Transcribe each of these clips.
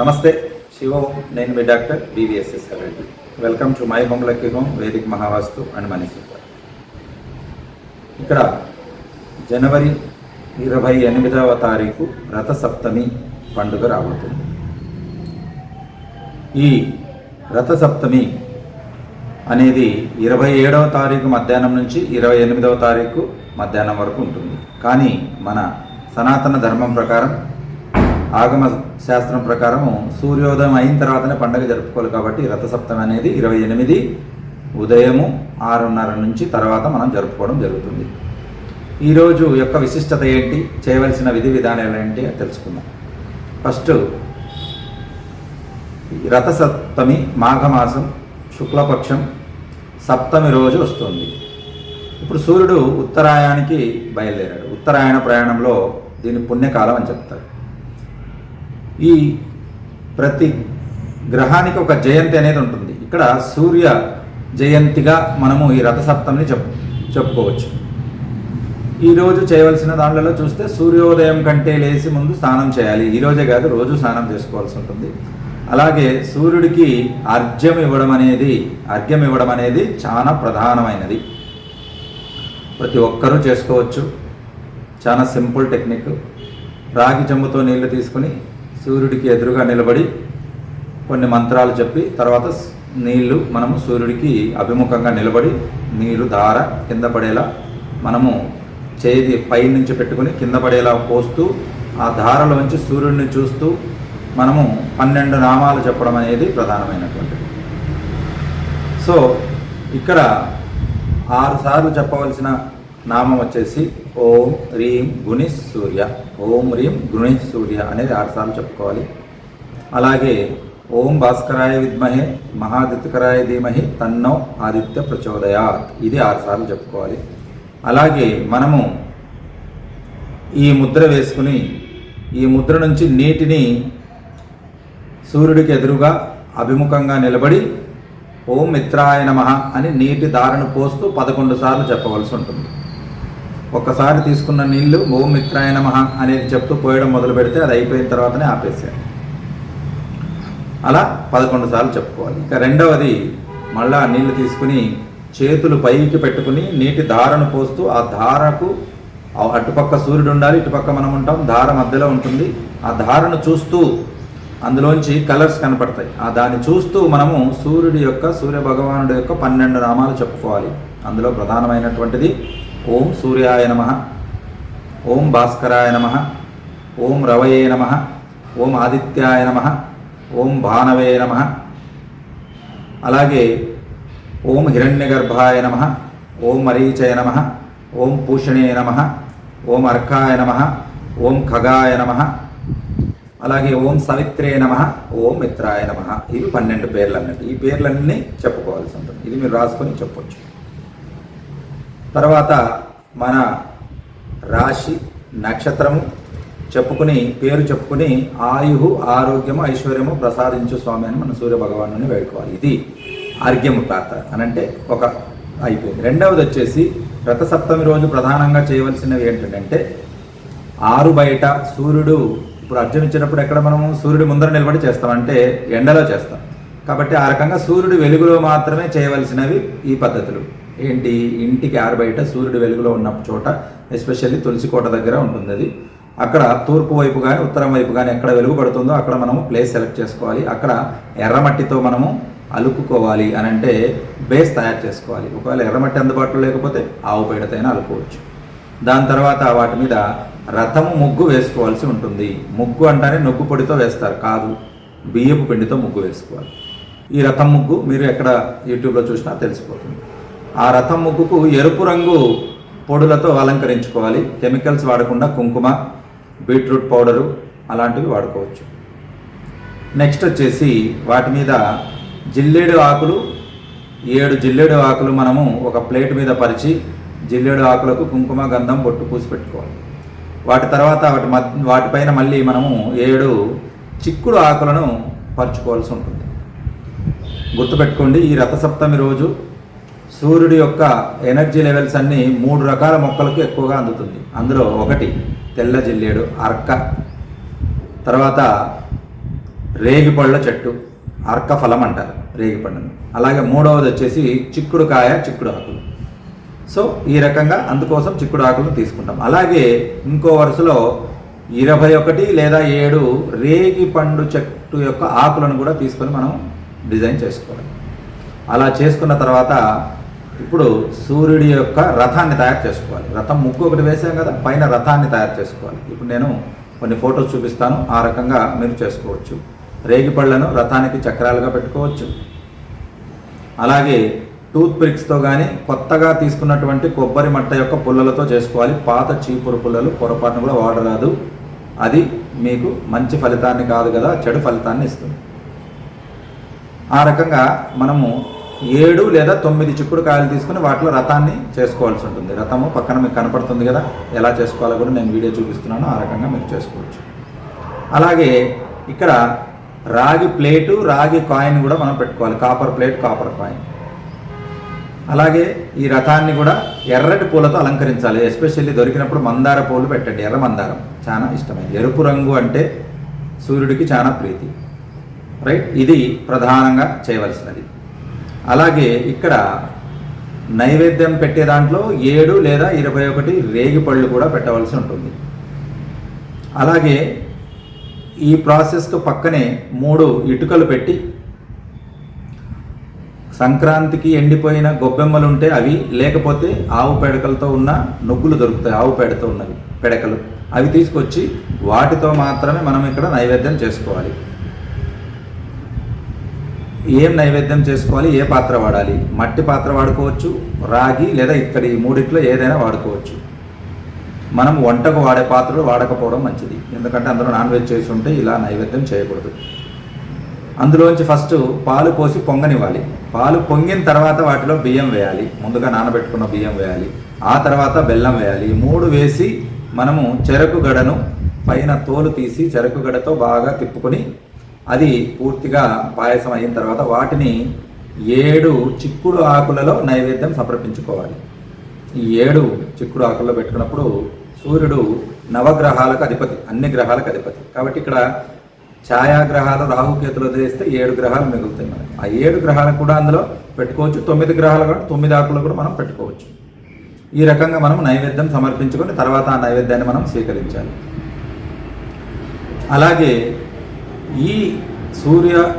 నమస్తే శివం నేను మీ doctor BVSS Reddy welcome to my home lucky home Vedic Mahavastu and money ఇక్కడ జనవరి ఇరవై ఎనిమిదవ తారీఖు రథసప్తమి పండుగ రాబోతుంది. ఈ రథసప్తమి అనేది ఇరవై ఏడవ తారీఖు మధ్యాహ్నం నుంచి ఇరవై ఎనిమిదవ తారీఖు మధ్యాహ్నం వరకు ఉంటుంది. కానీ మన సనాతన ధర్మం ప్రకారం ఆగమ శాస్త్రం ప్రకారము సూర్యోదయం అయిన తర్వాతనే పండుగ జరుపుకోవాలి కాబట్టి రథసప్తమి అనేది ఇరవై ఎనిమిది ఉదయము ఆరున్నర నుంచి తర్వాత మనం జరుపుకోవడం జరుగుతుంది. ఈరోజు యొక్క విశిష్టత ఏంటి? చేయవలసిన విధి విధానాలు ఏంటి అని తెలుసుకుందాం. ఫస్ట్ రథసప్తమి మాఘమాసం శుక్లపక్షం సప్తమి రోజు వస్తుంది. ఇప్పుడు సూర్యుడు ఉత్తరాయణానికి బయలుదేరాడు. ఉత్తరాయణ ప్రయాణంలో దీన్ని పుణ్యకాలం అని చెప్తారు. ఈ ప్రతి గ్రహానికి ఒక జయంతి అనేది ఉంటుంది. ఇక్కడ సూర్య జయంతిగా మనము ఈ రథసప్తమిని చెప్ చెప్పుకోవచ్చు. ఈరోజు చేయవలసిన దాంట్లో చూస్తే సూర్యోదయం కంటే లేచి ముందు స్నానం చేయాలి. ఈరోజే కాదు రోజు స్నానం చేసుకోవాల్సి ఉంటుంది. అలాగే సూర్యుడికి అర్ఘ్యం ఇవ్వడం అనేది అర్ఘ్యం ఇవ్వడం అనేది చాలా ప్రధానమైనది. ప్రతి ఒక్కరూ చేసుకోవచ్చు. చాలా సింపుల్ టెక్నిక్. రాగి చెంబుతో నీళ్ళు తీసుకుని సూర్యుడికి ఎదురుగా నిలబడి కొన్ని మంత్రాలు చెప్పి తర్వాత నీళ్ళు మనము సూర్యుడికి అభిముఖంగా నిలబడి నీరు ధార కింద పడేలా మనము చేతి పై నుంచి పెట్టుకుని కింద పడేలా పోస్తూ ఆ ధారలోంచి సూర్యుడిని చూస్తూ మనము పన్నెండు నామాలు చెప్పడం అనేది ప్రధానమైనటువంటిది. సో ఇక్కడ ఆరు సార్లు చెప్పవలసిన నామం వచ్చేసి ఓం హ్రీం గుణి సూర్య. ఓం హ్రీం గుణి సూర్య అనేది ఆరుసార్లు చెప్పుకోవాలి. అలాగే ఓం భాస్కరాయ విద్మహే మహాదిత్యకరాయ ధీమహి తన్నో ఆదిత్య ప్రచోదయాత్. ఇది ఆరు సార్లు చెప్పుకోవాలి. అలాగే మనము ఈ ముద్ర వేసుకుని ఈ ముద్ర నుంచి నీటిని సూర్యుడికి ఎదురుగా అభిముఖంగా నిలబడి ఓం మిత్రాయ నమ అని నీటి దారను పోస్తూ పదకొండు సార్లు చెప్పవలసి ఉంటుంది. ఒక్కసారి తీసుకున్న నీళ్ళు ఓం మిత్రాయ నమ అనేది చెప్తూ పోయడం మొదలు పెడితే అది అయిపోయిన తర్వాతనే ఆపేసాను అలా పదకొండు సార్లు చెప్పుకోవాలి. ఇక రెండవది మళ్ళా నీళ్ళు తీసుకుని చేతులు పైకి పెట్టుకుని నీటి దారను పోస్తూ ఆ ధారకు ఆ అటుపక్క సూర్యుడు ఉండాలి ఇటుపక్క మనం ఉంటాం ధార మధ్యలో ఉంటుంది. ఆ ధారను చూస్తూ అందులోంచి కలర్స్ కనపడతాయి. ఆ దాన్ని చూస్తూ మనము సూర్యుడి యొక్క సూర్య భగవానుడి యొక్క పన్నెండు నామాలు చెప్పుకోవాలి. అందులో ప్రధానమైనటువంటిది ఓం సూర్యాయ నమ ఓం భాస్కరాయ నమ ఓం రవయే నమ ఓం ఆదిత్యాయ నమ ఓం భానవే నమ. అలాగే ఓం హిరణ్యగర్భాయ నమ ఓం మరీచయ నమ ఓం పూషణే నమ ఓం అర్కాయ నమ ఓం ఖగాయ నమ. అలాగే ఓం సవిత్రే నమ ఓం మిత్రాయ నమ. ఇవి పన్నెండు పేర్లు అన్నట్టు. ఈ పేర్లన్నీ చెప్పుకోవాల్సి ఉంటుంది. ఇది మీరు రాసుకొని చెప్పొచ్చు. తర్వాత మన రాశి నక్షత్రము చెప్పుకుని పేరు చెప్పుకుని ఆయుహు ఆరోగ్యము ఐశ్వర్యము ప్రసాదించు స్వామి అని మన సూర్యభగవాను వేడుకోవాలి. ఇది ఆర్గ్యము ప్రార్థన. అనంటే ఒక అయిపోయింది. రెండవది వచ్చేసి రథసప్తమి రోజు ప్రధానంగా చేయవలసినవి ఏంటంటే ఆరు బయట సూర్యుడు ఇప్పుడు అర్జున్ ఇచ్చినప్పుడు ఎక్కడ మనము సూర్యుడు ముందర నిలబడి చేస్తాం? అంటే ఎండలో చేస్తాం. కాబట్టి ఆ రకంగా సూర్యుడు వెలుగులో మాత్రమే చేయవలసినవి ఈ పద్ధతులు. ఏంటి? ఇంటికి ఆరబయట సూర్యుడు వెలుగులో ఉన్న చోట ఎస్పెషల్లీ తులసి కోట దగ్గర ఉంటుంది అది అక్కడ తూర్పు వైపు కానీ ఉత్తరం వైపు కానీ ఎక్కడ వెలుగు పడుతుందో అక్కడ మనము ప్లేస్ సెలెక్ట్ చేసుకోవాలి. అక్కడ ఎర్రమట్టితో మనము అలుకుకోవాలి అని అంటే బేస్ తయారు చేసుకోవాలి. ఒకవేళ ఎర్రమట్టి అందుబాటులో లేకపోతే ఆవు పేడతైనా అలుకోవచ్చు దాని తర్వాత వాటి మీద రథము ముగ్గు వేసుకోవాల్సి ఉంటుంది. ముగ్గు అంటేనే నొగ్గు పొడితో వేస్తారు కాదు. బియ్యపు పిండితో ముగ్గు వేసుకోవాలి. ఈ రథం ముగ్గు మీరు ఎక్కడ యూట్యూబ్లో చూసినా తెలిసిపోతుంది. ఆ రథం ముగ్గుకు ఎరుపు రంగు పొడులతో అలంకరించుకోవాలి. కెమికల్స్ వాడకుండా కుంకుమ బీట్రూట్ పౌడరు అలాంటివి వాడుకోవచ్చు. నెక్స్ట్ వచ్చేసి వాటి మీద జిల్లేడు ఆకులు ఏడు జిల్లేడు ఆకులు మనము ఒక ప్లేట్ మీద పరిచి జిల్లేడు ఆకులకు కుంకుమ గంధం బొట్టు పూసి పెట్టుకోవాలి. వాటి తర్వాత వాటి వాటిపైన మళ్ళీ మనము ఏడు చిక్కుడు ఆకులను పరుచుకోవాల్సి ఉంటుంది. గుర్తుపెట్టుకోండి ఈ రథసప్తమి రోజు సూర్యుడి యొక్క ఎనర్జీ లెవెల్స్ అన్నీ మూడు రకాల మొక్కలకు ఎక్కువగా అందుతుంది. అందులో ఒకటి తెల్ల జిల్లేడు అర్క తర్వాత రేగిపళ్ళ చెట్టు అర్కఫలం అంటారు రేగిపండును అలాగే మూడవది వచ్చేసి చిక్కుడుకాయ చిక్కుడు ఆకులు సో ఈ రకంగా అందుకోసం చిక్కుడు ఆకులను తీసుకుంటాం. అలాగే ఇంకో వరుసలో ఇరవై ఒకటి లేదా ఏడు రేగి పండు చెట్టు యొక్క ఆకులను కూడా తీసుకొని మనం డిజైన్ చేసుకోవాలి. అలా చేసుకున్న తర్వాత ఇప్పుడు సూర్యుడి యొక్క రథాన్ని తయారు చేసుకోవాలి. రథం ముక్కు ఒకటి వేసాం కదా పైన రథాన్ని తయారు చేసుకోవాలి. ఇప్పుడు నేను కొన్ని ఫొటోస్ చూపిస్తాను. ఆ రకంగా మీరు చేసుకోవచ్చు. రేగిపళ్ళను రథానికి చక్రాలుగా పెట్టుకోవచ్చు. అలాగే టూత్ పిక్స్తో కానీ కొత్తగా తీసుకున్నటువంటి కొబ్బరి మట్ట యొక్క పుల్లలతో చేసుకోవాలి. పాత చీపురు పుల్లలు పొరపాటును కూడా వాడరాదు. అది మీకు మంచి ఫలితాన్ని కాదు కదా చెడు ఫలితాన్ని ఇస్తుంది. ఆ రకంగా మనము ఏడు లేదా తొమ్మిది చిక్కుడు కాయలు తీసుకుని వాటిలో రథాన్ని చేసుకోవాల్సి ఉంటుంది. రథము పక్కన మీకు కనపడుతుంది కదా? ఎలా చేసుకోవాలో కూడా నేను వీడియో చూపిస్తున్నాను. ఆ రకంగా మీరు చేసుకోవచ్చు. అలాగే ఇక్కడ రాగి ప్లేటు రాగి కాయిన్ కూడా మనం పెట్టుకోవాలి. Copper plate copper coin. అలాగే ఈ రథాన్ని కూడా ఎర్రటి పూలతో అలంకరించాలి. ఎస్పెషల్లీ దొరికినప్పుడు మందార పూలు పెట్టండి. ఎర్ర మందారం చాలా ఇష్టమైంది. ఎరుపు రంగు అంటే సూర్యుడికి చాలా ప్రీతి. రైట్? ఇది ప్రధానంగా చేయవలసినది. అలాగే ఇక్కడ నైవేద్యం పెట్టే దాంట్లో ఏడు లేదా ఇరవై ఒకటి రేగి పళ్ళు కూడా పెట్టవలసి ఉంటుంది. అలాగే ఈ ప్రాసెస్కు పక్కనే మూడు ఇటుకలు పెట్టి సంక్రాంతికి ఎండిపోయిన గొబ్బెమ్మలు ఉంటే అవి లేకపోతే ఆవు పెడకలతో ఉన్న నొగ్గులు దొరుకుతాయి ఆవు పేడతో ఉన్నవి పెడకలు. అవి తీసుకొచ్చి వాటితో మాత్రమే మనం ఇక్కడ నైవేద్యం చేసుకోవాలి. ఏం నైవేద్యం చేసుకోవాలి ఏ పాత్ర వాడాలి? మట్టి పాత్ర వాడుకోవచ్చు రాగి లేదా ఇక్కడ ఈ మూడిట్లో ఏదైనా వాడుకోవచ్చు. మనం వంటకు వాడే పాత్రలు వాడకపోవడం మంచిది. ఎందుకంటే అందులో నాన్ వెజ్ చేసి ఉంటే ఇలా నైవేద్యం చేయకూడదు. అందులోంచి ఫస్ట్ పాలు పోసి పొంగనివ్వాలి. పాలు పొంగిన తర్వాత వాటిలో బియ్యం వేయాలి. ముందుగా నానబెట్టుకున్న బియ్యం వేయాలి. ఆ తర్వాత బెల్లం వేయాలి. మూడు వేసి మనము చెరకు గడను పైన తోలు తీసి చెరకు గడతో బాగా తిప్పుకొని అది పూర్తిగా పాయసం అయిన తర్వాత వాటిని ఏడు చిక్కుడు ఆకులలో నైవేద్యం సమర్పించుకోవాలి. ఈ ఏడు చిక్కుడు ఆకుల్లో పెట్టుకున్నప్పుడు సూర్యుడు నవగ్రహాలకు అధిపతి అన్ని గ్రహాలకు అధిపతి. కాబట్టి ఇక్కడ ఛాయాగ్రహాలు రాహుకేతులు వదిలేస్తే ఏడు గ్రహాలు మిగులుతాయి మనకి. ఆ ఏడు గ్రహాలు కూడా అందులో పెట్టుకోవచ్చు. తొమ్మిది గ్రహాలు కూడా తొమ్మిది ఆకులు కూడా మనం పెట్టుకోవచ్చు. ఈ రకంగా మనం నైవేద్యం సమర్పించుకొని తర్వాత ఆ నైవేద్యాన్ని మనం స్వీకరించాలి. అలాగే ఈ సూర్య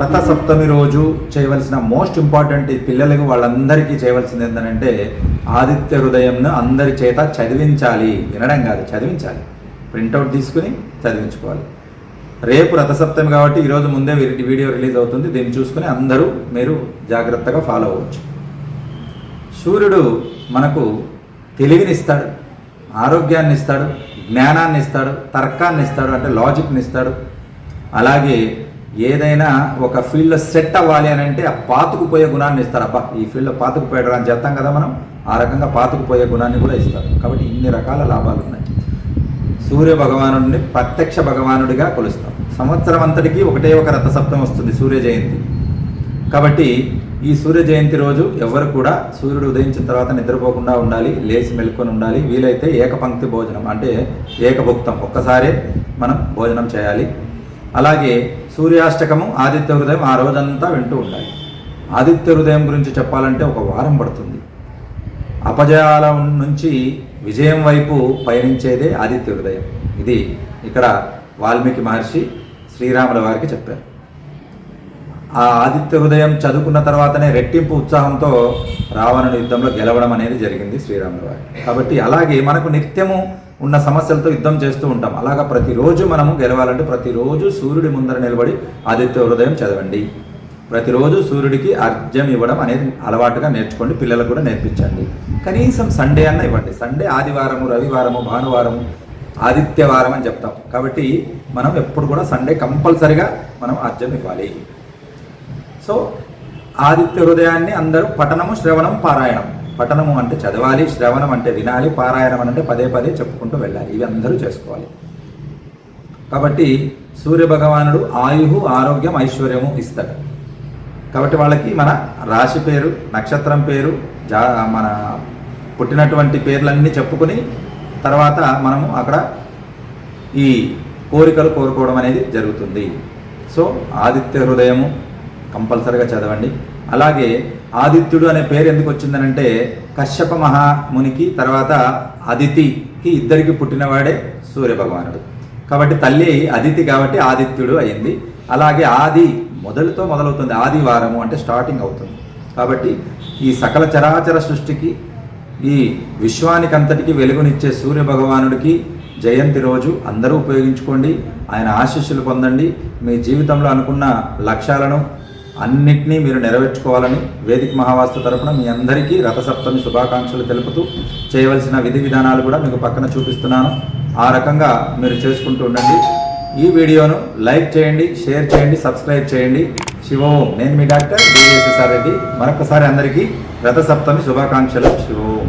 రథ సప్తమి రోజు చేయవలసిన మోస్ట్ ఇంపార్టెంట్ పిల్లలకు వాళ్ళందరికీ చేయవలసింది ఏంటంటే ఆదిత్య హృదయంను అందరి చేత చదివించాలి. వినడం కాదు చదివించాలి. ప్రింటౌట్ తీసుకుని చదివించుకోవాలి. రేపు రథసప్తమి కాబట్టి ఈరోజు ముందే వీడియో రిలీజ్ అవుతుంది. దీన్ని చూసుకుని అందరూ మీరు జాగ్రత్తగా ఫాలో అవ్వచ్చు. సూర్యుడు మనకు తెలివిని ఇస్తాడు ఆరోగ్యాన్ని ఇస్తాడు జ్ఞానాన్ని ఇస్తాడు తర్కాన్ని ఇస్తాడు అంటే లాజిక్ని ఇస్తాడు అలాగే ఏదైనా ఒక ఫీల్డ్లో సెట్ అవ్వాలి అని అంటే ఆ పాతుకుపోయే గుణాన్ని ఇస్తారు. అబ్బా ఈ ఫీల్డ్లో పాతుకుపోయడం అని చెప్తాం కదా మనం ఆ రకంగా పాతుకుపోయే గుణాన్ని కూడా ఇస్తారు. కాబట్టి ఇన్ని రకాల లాభాలు ఉన్నాయి. సూర్య భగవానుడిని ప్రత్యక్ష భగవానుడిగా కొలుస్తాం. సంవత్సరం అంతటికి ఒకటే ఒక రథసప్తం వస్తుంది సూర్య జయంతి. కాబట్టి ఈ సూర్య జయంతి రోజు ఎవరు కూడా సూర్యుడు ఉదయించిన తర్వాత నిద్రపోకుండా ఉండాలి లేచి మెలుకొని ఉండాలి. వీలైతే ఏకపంక్తి భోజనం అంటే ఏకభుక్తం. ఒక్కసారే మనం భోజనం చేయాలి. అలాగే సూర్యాష్టకము ఆదిత్య హృదయం ఆ రోజంతా వింటూ ఉండాలి. ఆదిత్య హృదయం గురించి చెప్పాలంటే ఒక వారం పడుతుంది. అపజయాల నుంచి విజయం వైపు పయనించేదే ఆదిత్య హృదయం. ఇది ఇక్కడ వాల్మీకి మహర్షి శ్రీరాముల వారికి చెప్పారు. ఆ ఆదిత్య హృదయం చదువుకున్న తర్వాతనే రెట్టింపు ఉత్సాహంతో రావణుని యుద్ధంలో గెలవడం అనేది జరిగింది శ్రీరాముల వారికి. కాబట్టి అలాగే మనకు నిత్యము ఉన్న సమస్యలతో యుద్ధం చేస్తూ ఉంటాం. అలాగా ప్రతిరోజు మనము గెలవాలంటే ప్రతిరోజు సూర్యుడి ముందర నిలబడి ఆదిత్య హృదయం చదవండి. ప్రతిరోజు సూర్యుడికి అర్ఘ్యం ఇవ్వడం అనేది అలవాటుగా నేర్చుకోండి పిల్లలకు కూడా నేర్పించండి. కనీసం సండే అన్న ఇవ్వండి. సండే ఆదివారము రవివారము భానువారము ఆదిత్యవారం అని చెప్తాం. కాబట్టి మనం ఎప్పుడు కూడా సండే కంపల్సరిగా మనం అర్జం ఇవ్వాలి. సో ఆదిత్య హృదయాన్ని అందరూ పఠనము శ్రవణం పారాయణం. పఠనము అంటే చదవాలి శ్రవణం అంటే వినాలి పారాయణం అంటే పదే పదే చెప్పుకుంటూ వెళ్ళాలి. ఇవి అందరూ చేసుకోవాలి. కాబట్టి సూర్య భగవానుడు ఆయు ఆరోగ్యం ఐశ్వర్యము ఇస్తాడు. కాబట్టి వాళ్ళకి మన రాశి పేరు నక్షత్రం పేరు జా మన పుట్టినటువంటి పేర్లన్నీ చెప్పుకొని తర్వాత మనము అక్కడ ఈ కోరికలు కోరుకోవడం అనేది జరుగుతుంది. సో ఆదిత్య హృదయము కంపల్సరిగా చదవండి. అలాగే ఆదిత్యుడు అనే పేరు ఎందుకు వచ్చిందనంటే కశ్యప మహామునికి తర్వాత అదితికి ఇద్దరికి పుట్టినవాడే సూర్యభగవానుడు. కాబట్టి తల్లి అదితి కాబట్టి ఆదిత్యుడు అయింది. అలాగే ఆది మొదలుతో మొదలవుతుంది. ఆదివారము అంటే స్టార్టింగ్ అవుతుంది. కాబట్టి ఈ సకల చరాచర సృష్టికి ఈ విశ్వానికి అంతటికీ వెలుగునిచ్చే సూర్య భగవానుడికి జయంతి రోజు అందరూ ఉపయోగించుకోండి. ఆయన ఆశీస్సులు పొందండి. మీ జీవితంలో అనుకున్న లక్ష్యాలను అన్నిటినీ మీరు నెరవేర్చుకోవాలని వేదిక మహావాస్తు తరపున మీ అందరికీ రథసప్తమి శుభాకాంక్షలు తెలుపుతూ చేయవలసిన విధి విధానాలు కూడా మీకు పక్కన చూపిస్తున్నాను. ఆ రకంగా మీరు చేసుకుంటూ ఉండండి. ఈ వీడియోను లైక్ చేయండి షేర్ చేయండి సబ్స్క్రైబ్ చేయండి. శివోం నేను మీ డాక్టర్ డిఎస్ఎస్ఆర్ రెడ్డి మరొకసారి అందరికీ రథసప్తమి శుభాకాంక్షలు. శివోం